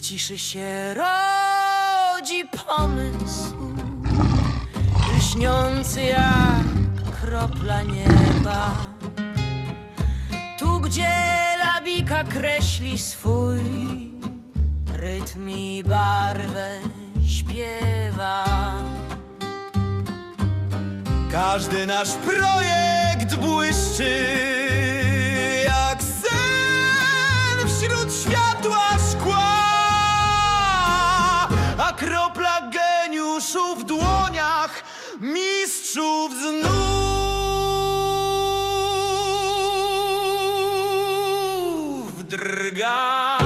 ciszy się rodzi pomysł, lśniący jak kropla nieba. Tu, gdzie labika kreśli swój rytm i barwę śpiewa. Każdy nasz projekt błyszczy drga.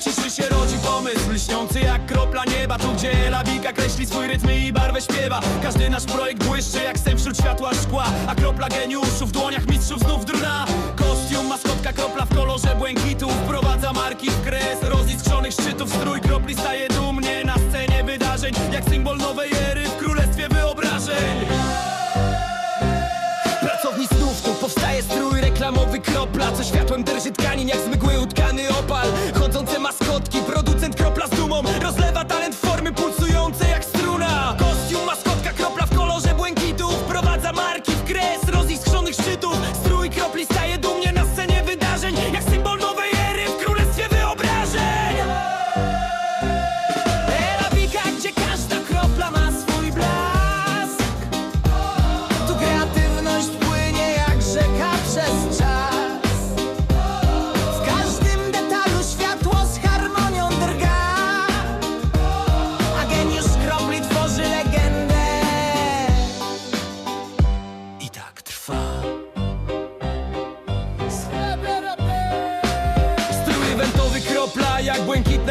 Ciszy się rodzi pomysł, lśniący jak kropla nieba. Tu gdzie lawika kreśli swój rytm i barwę śpiewa. Każdy nasz projekt błyszczy jak sen wśród światła szkła. A kropla geniuszu w dłoniach mistrzów znów drna. Kostium, maskotka, kropla w kolorze błękitu. Wprowadza marki w kres, roziskrzonych szczytów. Strój kropli staje dumnie na scenie wydarzeń. Jak symbol nowej reklamowy kropla Co światłem drży tkanin jak z mgły utkany opal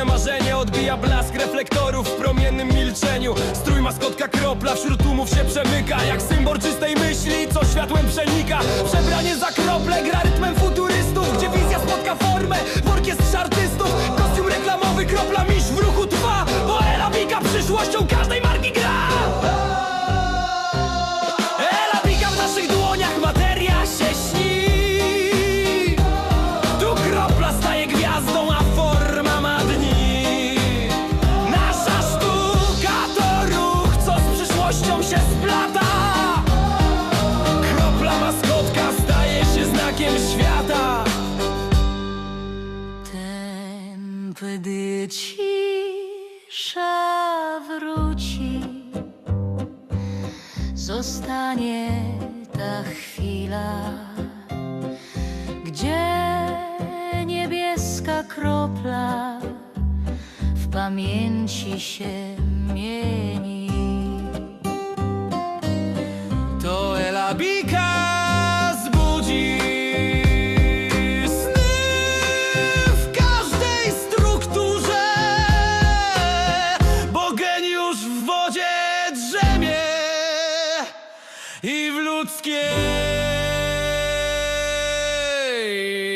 błękitne marzenie Odbija blask reflektorów w promiennym milczeniu. Strój maskotka kropla wśród tłumów się przemyka. Jak symbol czystej myśli, co światłem przenika. Przebranie za krople gra rytmem futurystów. Gdzie wizja spotka formę w orkiestrze artystów. Kostium reklamowy kropla miś w ruchu trwa. Bo Elabika przyszłością Tępdy cisza wróci. Zostanie ta chwila, gdzie niebieska kropla w pamięci się mieni.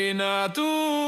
esquina tu.